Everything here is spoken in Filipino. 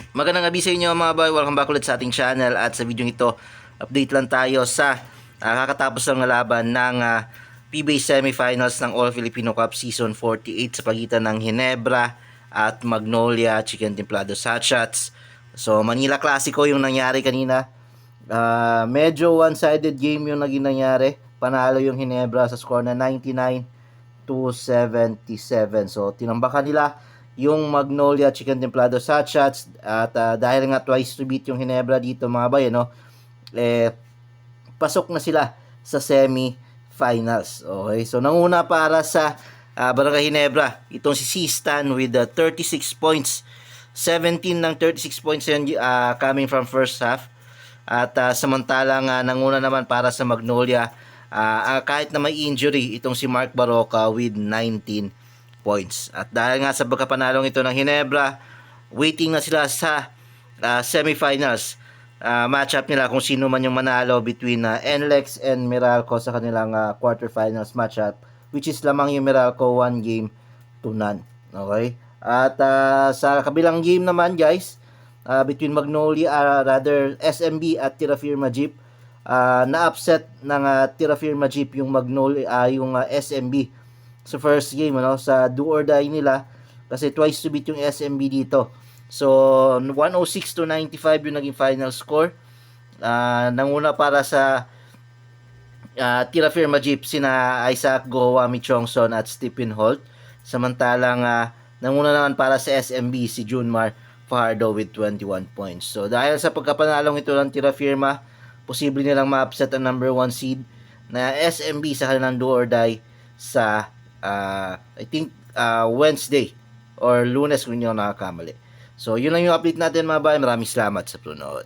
Magandang gabi sa inyo mga boy. Welcome back ulit sa ating channel at sa video ito, update lang tayo sa ah, kakatapos na laban ng ah, PBA semifinals ng All Filipino Cup Season 48 sa pagitan ng Hinebra at Magnolia Chicken Templado Sachats. So Manila Clasico yung nangyari kanina. Ah, medyo one-sided game yung naging nangyari. Panalo yung Hinebra sa score na 99 to 77. So tinambakan nila yung Magnolia Chicken Templado Sachats at ah, dahil nga twice to beat yung Hinebra dito mga bay, no? Eh pasok na sila sa semi-finals. Okay, so nanguna para sa uh, Barangay Hinebra, itong si Sistan with uh, 36 points. 17 ng 36 points yan uh, coming from first half. At uh, samantalang uh, nanguna naman para sa Magnolia, uh, uh, kahit na may injury, itong si Mark Baroka with 19 points. At dahil nga sa pagkapanalong ito ng Hinebra, waiting na sila sa uh, semifinals uh, matchup nila kung sino man yung manalo between uh, NLEX and Meralco sa kanilang uh, quarterfinals matchup which is lamang yung Meralco one game to none. Okay? At uh, sa kabilang game naman guys, uh, between Magnolia, uh, rather SMB at Tirafirma Jeep, uh, na-upset ng uh, Tirafirma Jeep yung Magnolia, uh, yung uh, SMB sa first game ano sa do or die nila kasi twice to beat yung SMB dito. So 106 to 95 yung naging final score. Uh, nanguna para sa uh, Tira Firma Jeep sina Isaac Goa, Michongson at Stephen Holt. Samantalang uh, nanguna naman para sa SMB si Junmar Fajardo with 21 points. So dahil sa pagkapanalong ito ng Tira Firma, posible nilang ma-upset ang number 1 seed na SMB sa kanilang do or die sa uh, I think uh, Wednesday or Lunes kung hindi ako nakakamali. So, yun lang yung update natin mga bayan. Maraming salamat sa panonood.